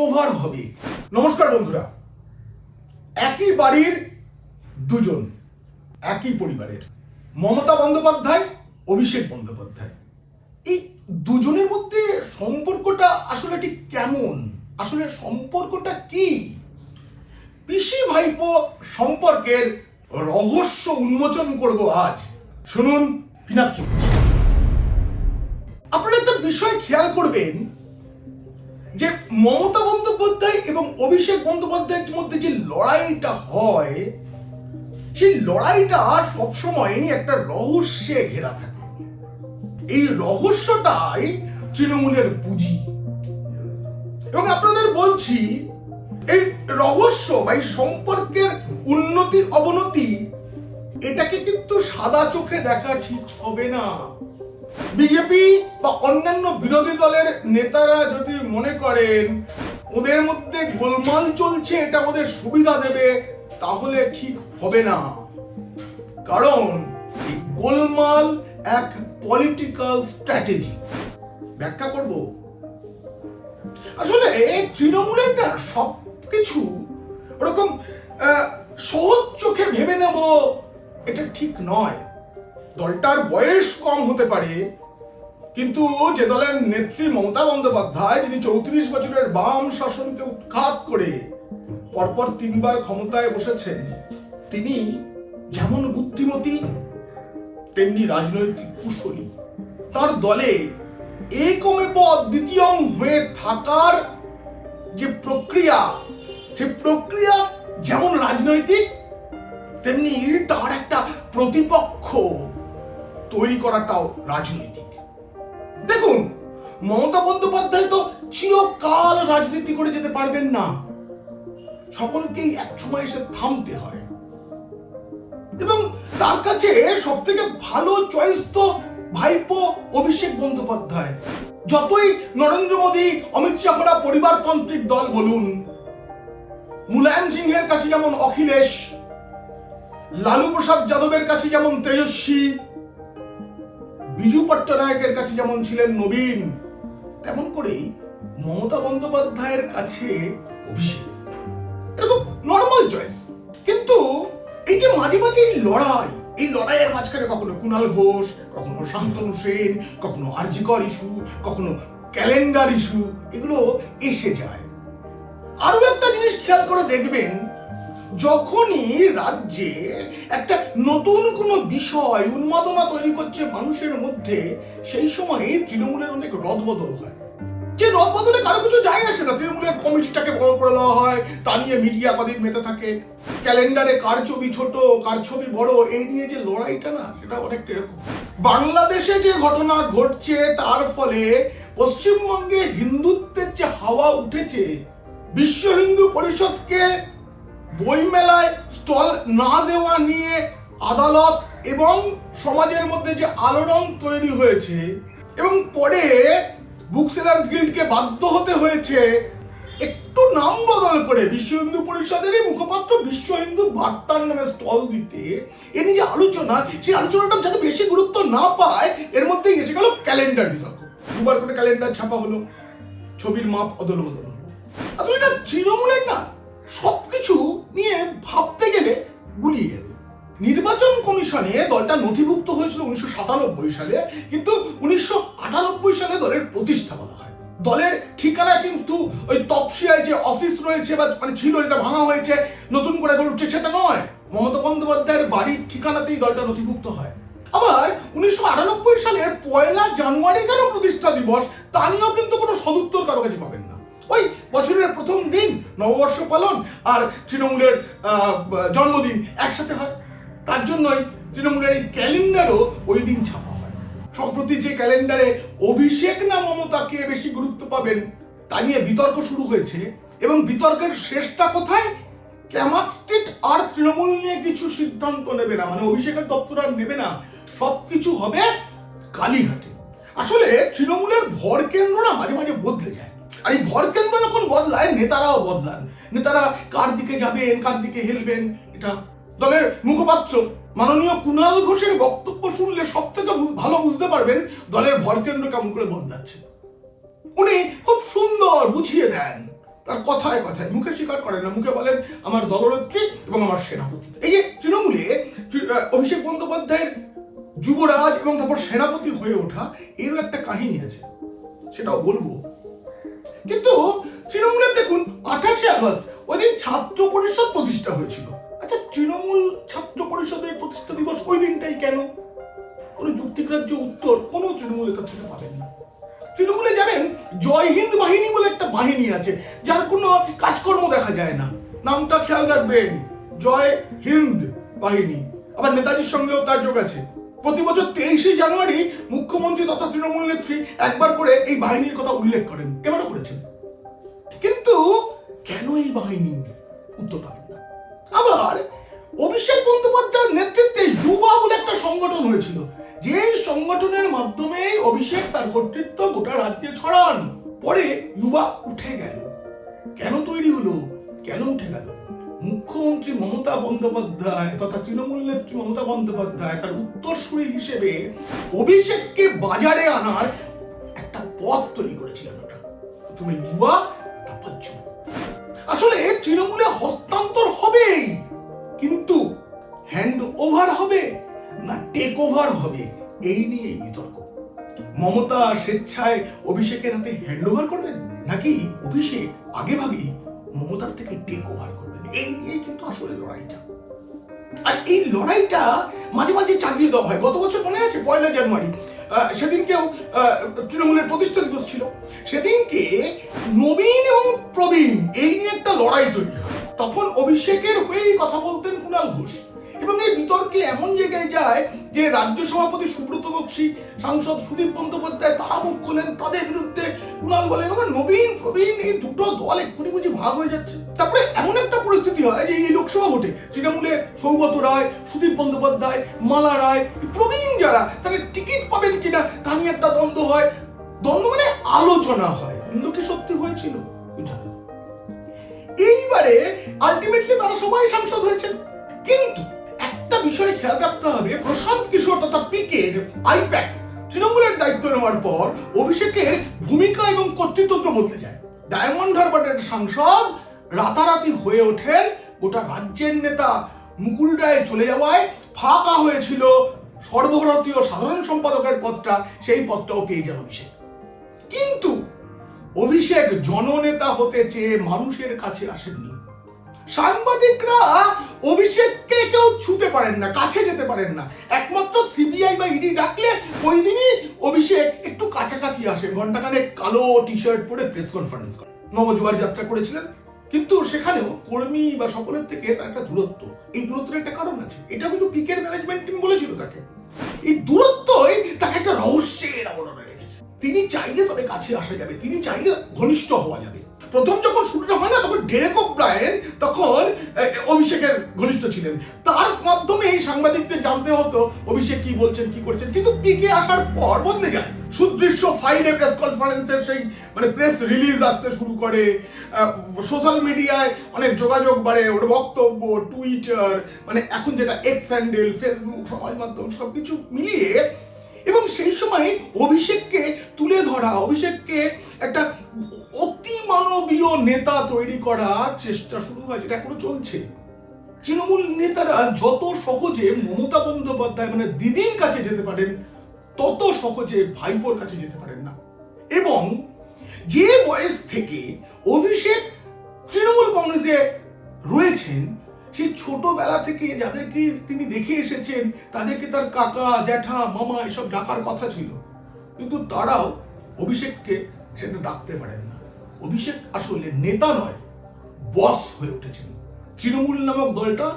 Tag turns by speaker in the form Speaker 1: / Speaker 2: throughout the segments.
Speaker 1: Over হবে। নমস্কার বন্ধুরা। একই বাড়ির দুজন, একই পরিবারের। মমতা বন্দ্যোপাধ্যায়, অভিষেক বন্দ্যোপাধ্যায়। এই দুজনের মধ্যে সম্পর্কটা আসলে ঠিক কেমন? আসলে সম্পর্কটা কি? পিসি ভাইপো সম্পর্কের রহস্য উন্মোচন করব আজ। শুনুন, পিনাক। কি বলছে। আপনারা একটা বিষয় খেয়াল করবেন যে মমতা বন্দ্যোপাধ্যায় এবং অভিষেক বন্দ্যোপাধ্যায়ের মধ্যে যে লড়াইটা হয়, সেই লড়াইটা সবসময় একটা রহস্যে ঘেরা থাকে। এই রহস্যটাই তৃণমূলের পুঁজি। এবং আপনাদের বলছি, এই রহস্য বা এই সম্পর্কের উন্নতি, অবনতি, এটাকে কিন্তু সাদা চোখে দেখা ঠিক হবে না। বিজেপি বা অন্যান্য বিরোধী দলের নেতারা যদি মনে করেন, ওদের মধ্যে গোলমাল চলছে, এটা আমাদের সুবিধা দেবে, তাহলে ঠিক হবে না। কারণ গোলমাল এক পলিটিক্যাল স্ট্র্যাটেজি ব্যাখ্যা করব? আসলে তৃণমূলের না সব কিছু ওরকম সহজ চোখে ভেবে নেব, এটা ঠিক নয়। দলটার বয়স কম হতে পারে। কিন্তু যে দলের নেত্রী মমতা বন্দ্যোপাধ্যায়, যিনি চৌত্রিশ বছরের বাম শাসনকে উৎখাত করে পরপর তিনবার ক্ষমতায় বসেছেন, তিনি যেমন বুদ্ধিমতী, তেমনি রাজনৈতিক কুশলী। তার দলে একমে পদ দ্বিতীয় হয়ে থাকার যে প্রক্রিয়া, সে প্রক্রিয়া যেমন রাজনৈতিক, তেমনি তার একটা প্রতিপক্ষ। তৈরি করাটাও রাজনৈতিক। দেখুন, মমতা বন্দ্যোপাধ্যায় তো চিরকাল রাজনীতি করে যেতে পারবেন না। সকলকেই এক সময় এসে থামতে হয়। এবং তার কাছে সব থেকে ভালো চয়েস তো ভাইপো অভিষেক বন্দ্যোপাধ্যায়। যতই নরেন্দ্র মোদী, অমিত শাহরা পরিবারতান্ত্রিক দল বলুন, মুলায়ম সিংহের কাছে যেমন অখিলেশ, লালু প্রসাদ যাদবের কাছে যেমন তেজস্বী বিজু পট্টনায়কের কাছে যেমন ছিলেন নবীন, তেমন করেই মমতা বন্দ্যোপাধ্যায়ের কাছে অভিষেক। এরকম নর্মাল চয়েস কিন্তু এই যে মাঝে মাঝে এই লড়াই, এই লড়াইয়ের মাঝখানে কখনো কুণাল ঘোষ, কখনো শান্তনু সেন, কখনো আরজিকর ইস্যু, কখনো ক্যালেন্ডার ইস্যু, এগুলো এসে যায়। আরও একটা জিনিস খেয়াল করে দেখবেন যখনই রাজ্যে একটা নতুন কোনো বিষয় উন্মাদনা তৈরি করছে মানুষের মধ্যে, সেই সময়ে তৃণমূলের অনেক রদবদল হয়। যে রদবদলে কারও কিছু যায় আসে না। তৃণমূলের কমিটিটাকে বড় করে দেওয়া হয়, তা নিয়ে মিডিয়া কদিন মেতে থাকে। ক্যালেন্ডারে কার ছবি ছোট, কার ছবি বড়, এই নিয়ে যে লড়াইটা না, সেটা অনেকটা এরকম। বাংলাদেশে যে ঘটনা ঘটছে, তার ফলে পশ্চিমবঙ্গে হিন্দুত্বের যে হাওয়া উঠেছে, বিশ্ব হিন্দু পরিষদকে বইমেলায় স্টল না দেওয়া নিয়ে আদালত এবং সমাজের মধ্যে যে আলোড়ন তৈরি হয়েছে এবং পরে বুকসেলার্স গিল্ডকে বাধ্য হতে হয়েছে একটু নাম বদল করে বিশ্ব হিন্দু পরিষদেরই মুখপাত্র বিশ্ব হিন্দু বার্তার নামে স্টল দিতে, এ নিয়ে যে আলোচনা, সেই আলোচনাটা যাতে বেশি গুরুত্ব না পায়, এর মধ্যেই এসে গেল ক্যালেন্ডার বিতর্ক। দুবার করে ক্যালেন্ডার ছাপা হলো, ছবির মাপ অদল বদল হলো। আসলে এটা তৃণমূলের না সবকিছু নিয়ে ভাবতে গেলে গুলিয়ে গেল। নির্বাচন কমিশনে দলটা নথিভুক্ত হয়েছিল উনিশশো সাতানব্বই সালে, কিন্তু উনিশশো আটানব্বই সালে দলের প্রতিষ্ঠা বলা হয়। দলের ঠিকানা কিন্তু ওই তপসিয়ায় যে অফিস রয়েছে বা মানে ছিল এটা ভাঙা হয়েছে, নতুন করে গড়ে উঠছে সেটা নয়। মমতা বন্দ্যোপাধ্যায়ের বাড়ির ঠিকানাতেই দলটা নথিভুক্ত হয়। আবার উনিশশো আটানব্বই সালের পয়লা জানুয়ারি কেন প্রতিষ্ঠা দিবস, তা নিয়েও কিন্তু কোনো সদুত্তর কারও কাছে পাবেন না। ওই বছরের প্রথম দিন নববর্ষ পালন আর তৃণমূলের জন্মদিন একসাথে হয়। তার জন্যই তৃণমূলের এই ক্যালেন্ডারও ওই দিন ছাপা হয়। সম্প্রতি যে ক্যালেন্ডারে অভিষেক না মমতাকে বেশি গুরুত্ব পাবেন, তা নিয়ে বিতর্ক শুরু হয়েছে এবং বিতর্কের শেষটা কোথায়? ক্যামাক স্টেট আর তৃণমূল নিয়ে কিছু সিদ্ধান্ত নেবে না মানে অভিষেকের দপ্তর আর নেবে না সব কিছু হবে কালীঘাটে। আসলে তৃণমূলের ভর কেন্দ্র না মাঝে মাঝে বদলে যায়। আর এই ভর কেন্দ্র যখন বদলায়, নেতারাও বদলান। নেতারা কার দিকে যাবেন, কার দিকে হেলবেন? এটা দলের মুখপাত্র, মাননীয় কুণাল ঘোষের বক্তব্য শুনলে সব থেকে ভালো বুঝতে পারবেন দলের ভর কেন্দ্র কেমন করে বদলাচ্ছে। উনি খুব সুন্দর বুঝিয়ে দেন। তার কথায় কথায়, মুখে স্বীকার করেন না, মুখে বলেন, আমার দলনেত্রী এবং আমার সেনাপতি। এই যে তৃণমূলে অভিষেক বন্দ্যোপাধ্যায়ের যুবরাজ এবং তারপর সেনাপতি হয়ে ওঠা, এরও একটা কাহিনী আছে। সেটাও বলব। কিন্তু তৃণমূলের দেখুন, আঠাশে আগস্ট ওই দিন ছাত্র পরিষদ প্রতিষ্ঠা হয়েছিল। আচ্ছা তৃণমূল ছাত্র পরিষদের প্রতিষ্ঠা দিবস ওই দিনটাই কেন? কোনো যুক্তিগ্রাহ্য উত্তর কোনো তৃণমূল নেতার থেকে পাবেন না। তৃণমূলে জানেন, জয় হিন্দ বাহিনী বলে একটা বাহিনী আছে, যার কোনো কাজকর্ম দেখা যায় না। নামটা খেয়াল রাখবেন, জয় হিন্দ বাহিনী। আবার নেতাজির সঙ্গেও তার যোগ আছে। প্রতি বছর তেইশে জানুয়ারি মুখ্যমন্ত্রী তথা তৃণমূল নেত্রী একবার করে এই বাহিনীর কথা উল্লেখ করেন, এবারও করেছেন। কিন্তু কেন এই বাহিনী? উত্তর পাবেন না। আবার অভিষেক বন্দ্যোপাধ্যায়ের নেতৃত্বে যুবা বলে একটা সংগঠন হয়েছিল যে সংগঠনের মাধ্যমে অভিষেক তার কর্তৃত্ব গোটা রাজ্যে ছড়ান। পরে যুবা উঠে গেল। কেন তৈরি হলো? কেন উঠে গেল? মুখ্যমন্ত্রী মমতা বন্দ্যোপাধ্যায় তথা তৃণমূল নেত্রী মমতা বন্দ্যোপাধ্যায় তার উত্তরসূরি হিসেবে অভিষেককে বাজারে আনার একটা পথ তৈরি করেছিলেন ওটা। প্রথমে যুবা তারপর আসলে তৃণমূলে হস্তান্তর হবেই, কিন্তু হ্যান্ড ওভার হবে না টেক ওভার হবে, এই নিয়ে বিতর্ক। মমতা স্বেচ্ছায় অভিষেকের হাতে হ্যান্ড ওভার করবেন? নাকি অভিষেক আগে ভাগেই মমতার থেকে টেক ওভার করবেন? এই নিয়েই কিন্তু আসলে লড়াইটা। আর এই লড়াইটা মাঝে মাঝে চালিয়ে দেওয়া হয়। গত বছর মনে আছে? পয়লা জানুয়ারি। সেদিনকেও তৃণমূলের প্রতিষ্ঠা দিবস ছিল। সেদিনকে নবীন এবং প্রবীণ এই নিয়ে একটা লড়াই তৈরি তখন অভিষেকের হয়েই কথা বলতেন কুণাল ঘোষ। এবং এই বিতর্কে এমন জায়গায় যায় যে রাজ্য সভাপতি সুব্রত বক্সী, সাংসদ সুদীপ বন্দ্যোপাধ্যায় তারা মুখ খোলেন তাদের বিরুদ্ধে কুণাল বলেন আমার নবীন, প্রবীণ, এই দুটো দল এক্ষুনি বুঝি ভাগ হয়ে যাচ্ছে। তারপরে এমন একটা পরিস্থিতি হয় যে এই লোকসভা ভোটে তৃণমূলের সৌগত রায়, সুদীপ বন্দ্যোপাধ্যায়, মালা রায়, প্রবীণ যারা, তারা টিকিট পাবেন কিনা তা নিয়ে একটা দ্বন্দ্ব হয়। দ্বন্দ্ব মানে আলোচনা হয়। কিন্তু কি সত্যি হয়েছিল। এইবারে আলটিমেটলি তারা সবাই সাংসদ হয়েছেন। কিন্তু একটা বিষয়ে খেয়াল রাখতে হবে, প্রশান্ত কিশোর তথা পিকের আইপ্যাক তৃণমূলের দায়িত্ব নেওয়ার পর অভিষেকের ভূমিকা এবং কর্তৃত্ব বদলে যায়। ডায়মন্ড হারবারের সাংসদ রাতারাতি হয়ে ওঠেন। গোটা রাজ্যের নেতা মুকুল রায় চলে যাওয়ায় ফাঁকা হয়েছিল সর্বভারতীয় সাধারণ সম্পাদকের পদটা। সেই পদটাও পেয়ে যান অভিষেক। কিন্তু অভিষেক জননেতা হতে চেয়ে মানুষের কাছে আসেননি। সাংবাদিকরা অভিষেককে কেউ ছুতে পারেন না, কাছে যেতে পারেন না। একমাত্র সিবিআই বা ইডি ডাকলে ওই দিনই অভিষেক একটু কাছাকাছি আসে। ঘন্টাখানেক কালো টি শার্ট পরে প্রেস কনফারেন্স করে। নবজোয়ার যাত্রা করেছিলেন, কিন্তু সেখানেও কর্মী বা সকলের থেকে তার একটা দূরত্ব। এই দূরত্বের একটা কারণ আছে। এটা কিন্তু পিকের ম্যানেজমেন্ট টিম বলেছিল তাকে। এই দূরত্বই তাকে একটা রহস্যের আবরণে রেখেছে। তিনি চাইলে তবে কাছে আসা যাবে। তিনি চাইলে ঘনিষ্ঠ হওয়া যাবে। প্রথম যখন শুরুটা হয় না, তখন ডেরেক ব্রায়েন তখন অভিষেকের ঘনিষ্ঠ ছিলেন। তার মাধ্যমে এই সাংবাদিকদের জানতে হতো, অভিষেক কি বলছেন, কি করছেন। কিন্তু পিকে আসার পর বদলে যায়। সুদৃশ্য ফাইলে প্রেস কনফারেন্সের সেই মানে প্রেস রিলিজ আসতে শুরু করে। সোশ্যাল মিডিয়ায় অনেক যোগাযোগ বাড়ে, ওর বক্তব্য, টুইটার মানে এখন যেটা এক্স হ্যান্ডেল ফেসবুক সমাজ মাধ্যম সব কিছু মিলিয়ে এবং সেই সময় অভিষেককে তুলে ধরা, অভিষেককে একটা অতি মানবীয় নেতা তৈরি করার চেষ্টা শুরু হয় যেটা এখনও চলছে। তৃণমূল নেতারা যত সহজে মমতা বন্দ্যোপাধ্যায় মানে দিদির কাছে যেতে পারেন, তত সহজে ভাইপোর কাছে যেতে পারেন না। এবং যে বয়স থেকে অভিষেক তৃণমূল কংগ্রেসে রয়েছেন, সেই ছোটবেলা থেকে যাদেরকে তিনি দেখে এসেছেন, তাদেরকে তার কাকা, জ্যাঠা, মামা এসব ডাকার কথা ছিল। কিন্তু তারাও অভিষেককে সেটা ডাকতে পারেন অভিষেক আসলে নেতা নয় বস হয়ে উঠেছেন। তৃণমূল নামক দলটা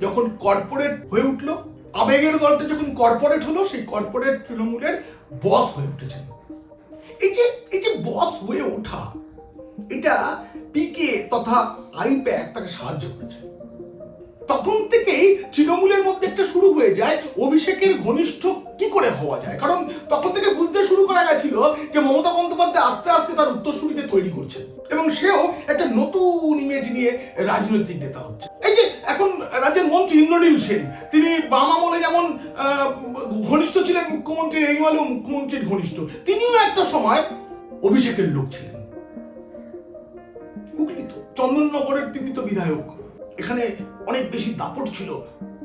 Speaker 1: যখন কর্পোরেট হয়ে উঠল, আবেগের দলটা যখন কর্পোরেট হলো, সেই কর্পোরেট তৃণমূলের বস হয়ে উঠেছেন। এই যে এই যে বস হয়ে ওঠা, এটা পিকে তথা আইপ্যাক তাকে সাহায্য করেছে। তখন থেকেই তৃণমূলের মধ্যে একটা শুরু হয়ে যায়, অভিষেকের ঘনিষ্ঠ কি করে হওয়া যায়? কারণ তখন থেকে বুঝতে শুরু করা গেছিল যে মমতা বন্দ্যোপাধ্যায় আস্তে আস্তে তার উত্তরসূরিকে তৈরি করছে এবং সেও একটা নতুন ইমেজ নিয়ে রাজনৈতিক নেতা হচ্ছে। এই যে এখন রাজ্যের মন্ত্রী ইন্দ্রনীল সেন, তিনি বাম আমলে যেমন ঘনিষ্ঠ ছিলেন মুখ্যমন্ত্রীর এই আমলেও মুখ্যমন্ত্রীর ঘনিষ্ঠ, তিনিও একটা সময় অভিষেকের লোক ছিলেন। হুগলি চন্দননগরের তিনি তো বিধায়ক। এখানে অনেক বেশি দাপট ছিল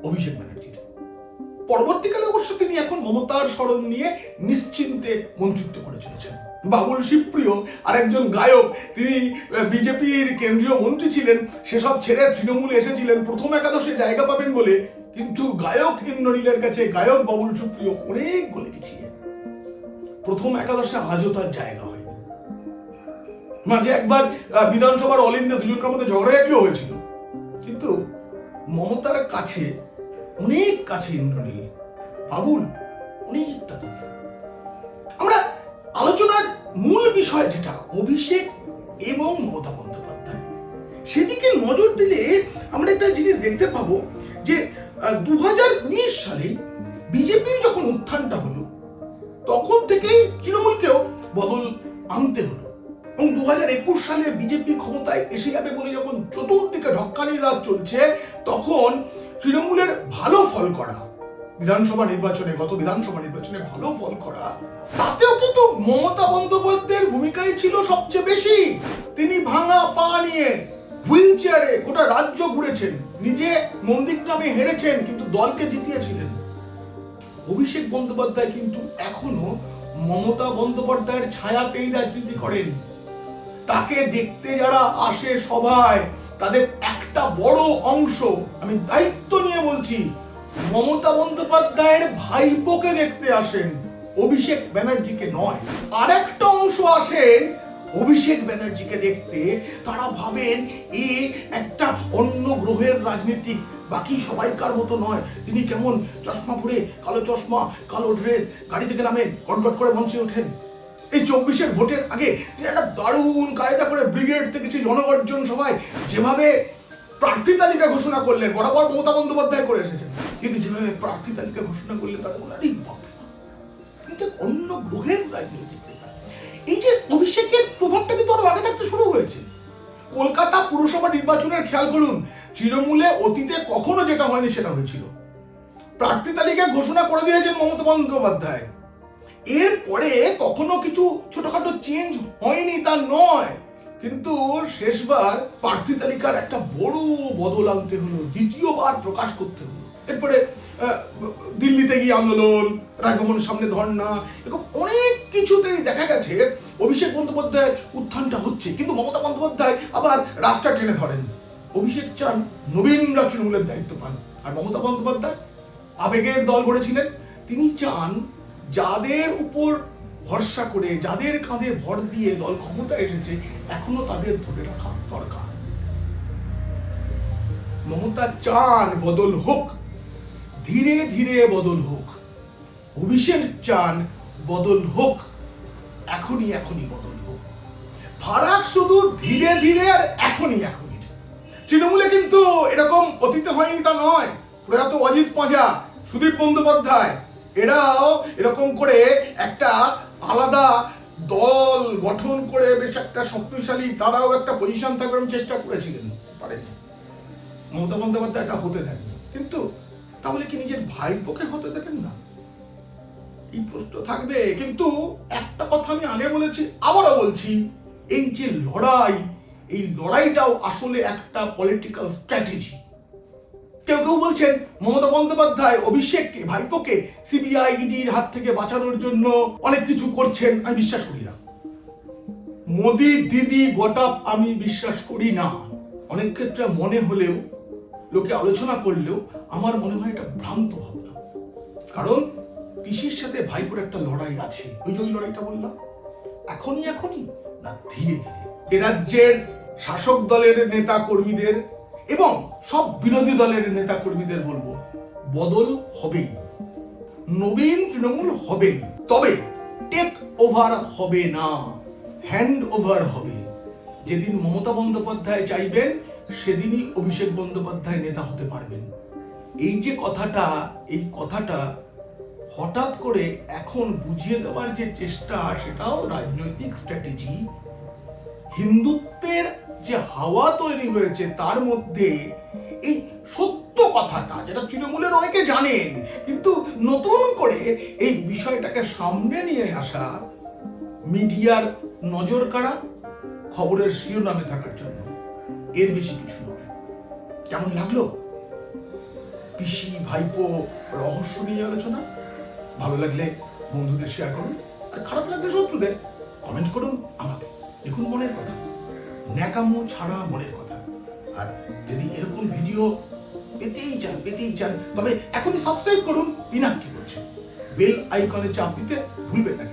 Speaker 1: অভিষেক ব্যানার্জির। পরবর্তীকালে অবশ্য তিনি এখন মমতার স্মরণ নিয়ে নিশ্চিন্তে মন্ত্রিত্ব করে চলেছেন। বাবুল শিবপ্রিয় আরেকজন গায়ক, তিনি বিজেপির কেন্দ্রীয় মন্ত্রী ছিলেন, সেসব ছেড়ে তৃণমূলে এসেছিলেন, প্রথম একাদশে জায়গা পাবেন বলে। কিন্তু গায়ক ইন্দ্রনীলের কাছে গায়ক বাবুল সুপ্রিয় অনেক গলে পিছিয়ে। প্রথম একাদশে আজও তার জায়গা হয়নি। মাঝে একবার বিধানসভার অল ইন্ডিয়া দুজনকার মধ্যে ঝগড়াঝাটিও হয়েছিল। কিন্তু মমতার কাছে, অনেক কাছে ইন্দ্রনীল। বাবুল, অনেকটা দূরে। আমরা আলোচনার মূল বিষয় যেটা, অভিষেক এবং মমতা বন্দ্যোপাধ্যায়। সেদিকে নজর দিলে আমরা একটা জিনিস দেখতে পাবো যে দু হাজার উনিশ সালেই বিজেপির যখন উত্থানটা হলো, তখন থেকেই তৃণমূলকেও বদল আনতে হলো। এবং দু হাজার একুশ সালে বিজেপি ক্ষমতায় এসে যাবে বলে যখন চতুর্দিকে ঢক্কানির রাত চলছে, তখন তৃণমূলের ভালো ফল করা, বিধানসভা নির্বাচনে, গত বিধানসভা নির্বাচনে ভালো ফল করা, তাতেও কিন্তু মমতা বন্দ্যোপাধ্যায়ের ভূমিকাই ছিল সবচেয়ে বেশি। তিনি ভাঙা পা নিয়ে হুইল চেয়ারে গোটা রাজ্য ঘুরেছেন, নিজে মন্দির গ্রামে হেরেছেন কিন্তু দলকে জিতিয়েছিলেন। অভিষেক বন্দ্যোপাধ্যায় কিন্তু এখনও মমতা বন্দ্যোপাধ্যায়ের ছায়াতেই রাজনীতি করেন। তাকে দেখতে যারা আসে সবাই, তাদের একটা বড় অংশ, আমি দায়িত্ব নিয়ে বলছি, মমতা বন্দ্যোপাধ্যায়ের ভাইপোকে দেখতে আসেন অভিষেক ব্যানার্জিকে নয়। আর একটা অংশ আসেন অভিষেক ব্যানার্জিকে দেখতে, তারা ভাবেন এ একটা অন্য গ্রহের রাজনীতিক, বাকি সবাইকার মতো নয়। তিনি কেমন চশমা পরে কালো চশমা, কালো ড্রেস গাড়ি থেকে নামেন গটগট করে মঞ্চে ওঠেন। এই চব্বিশের ভোটের আগে তিনি একটা দারুণ কায়দা করে ব্রিগেড থেকে সেই জনগর্জন সভায় যেভাবে প্রার্থী তালিকা ঘোষণা করলেন বরাবর মমতা বন্দ্যোপাধ্যায় করে এসেছেন কিন্তু যেভাবে প্রার্থী তালিকা ঘোষণা করলেন তাদের বলে বাপ, অন্য গ্রহের রাজনৈতিক নেতা। এই যে অভিষেকের প্রভাবটা কিন্তু আরও আগে থাকতে শুরু হয়েছে। কলকাতা পুরসভা নির্বাচনের খেয়াল করুন তৃণমূলে অতীতে কখনো যেটা হয়নি সেটা হয়েছিল। প্রার্থী তালিকা ঘোষণা করে দিয়েছেন মমতা বন্দ্যোপাধ্যায়। এরপরে কখনো কিছু ছোটখাটো চেঞ্জ হয়নি তা নয়। কিন্তু শেষবার প্রার্থী তালিকার একটা বড় বদল আনতে হলো, দ্বিতীয়বার প্রকাশ করতে হলো। এরপরে দিল্লিতে গিয়ে আন্দোলন রাজভবনের সামনে ধর্ণা, এরকম অনেক কিছুতেই দেখা গেছে, অভিষেক বন্দ্যোপাধ্যায়ের উত্থানটা হচ্ছে। কিন্তু মমতা বন্দ্যোপাধ্যায় আবার রাস্তা টেনে ধরেন। অভিষেক চান নবীনরা তৃণমূলের দায়িত্ব পান। আর মমতা বন্দ্যোপাধ্যায় আবেগের দল গড়েছিলেন। তিনি চান যাদের উপর ভরসা করে, যাদের কাঁধে ভর দিয়ে দল ক্ষমতা এসেছে, এখনও তাদের ধরে রাখা দরকার। মমতা চান বদল হোক, ধীরে ধীরে বদল হোক। অভিষেক চান বদল হোক, এখনই এখনই বদল হোক। ফারাক শুধু ধীরে ধীরে আর এখনই এখনই। তৃণমূলে কিন্তু এরকম অতীতে হয়নি তা নয়। প্রয়াত অজিত পাঁজা, সুদীপ বন্দ্যোপাধ্যায় এরাও এরকম করে একটা আলাদা দল গঠন করে বেশ একটা শক্তিশালী, তারাও একটা পজিশন থাকার চেষ্টা করেছিলেন পারেনি। মমতা বন্দ্যোপাধ্যায় তা হতে দেননি। কিন্তু তাহলে কি নিজের ভাইপোকে হতে দেবেন না? এই প্রশ্ন থাকবে, কিন্তু একটা কথা আমি আগে বলেছি, আবারও বলছি, এই যে লড়াই, এই লড়াইটাও আসলে একটা পলিটিক্যাল স্ট্র্যাটেজি কেউ কেউ বলছেন মমতা বন্দ্যোপাধ্যায় অভিষেককে ভাইপোকে সিবিআই ইডির হাত থেকে বাঁচানোর জন্য অনেক কিছু করছেন, আমি বিশ্বাস করি না। মোদি দিদি গোটাপ আমি বিশ্বাস করি না। অনেক ক্ষেত্রে মনে হলেও, লোকে আলোচনা করলেও আমার মনে হয় এটা ভ্রান্ত ভাবনা। কারণ পিসির সাথে ভাইপোর একটা লড়াই আছে, ওই যে ওই লড়াইটা বললাম। এখনই এখনই না, ধীরে ধীরে। এ রাজ্যের শাসক দলের নেতা কর্মীদের এবং সব বিরোধী দলের নেতা কর্মীদের বলব, বদল হবেই। নবীন তৃণমূল হবেই। তবে টেক ওভার হবে না হ্যান্ড ওভার হবে। যেদিন মমতা বন্দ্যোপাধ্যায় চাইবেন, সেদিনই অভিষেক বন্দ্যোপাধ্যায় নেতা হতে পারবেন। এই যে কথাটা, এই কথাটা হঠাৎ করে এখন বুঝিয়ে দেওয়ার যে চেষ্টা, সেটাও রাজনৈতিক স্ট্র্যাটেজি হিন্দুত্বের যে হাওয়া তৈরি হয়েছে তার মধ্যে এই সত্য কথাটা, যেটা তৃণমূলের অনেকে জানেন, কিন্তু নতুন করে এই বিষয়টাকে সামনে নিয়ে আসা মিডিয়ার নজর কাড়া খবরের শিরোনামে থাকার জন্য এর বেশি কিছু নয়। কেমন লাগল? পিসি, ভাইপো, রহস্য নিয়ে আলোচনা? ভালো লাগলে বন্ধুদের শেয়ার করুন, আর খারাপ লাগলে শত্রুদের কমেন্ট করুন আমাকে। দেখুন মনের কথা। ন্যাকামো ছাড়া মনের কথা। আর যদি এরকম ভিডিও পেতেই চান পেতেই চান, তবে এখনই সাবস্ক্রাইব করুন। পিনাক কি করছে বেল আইকনে চাপ দিতে ভুলবেন না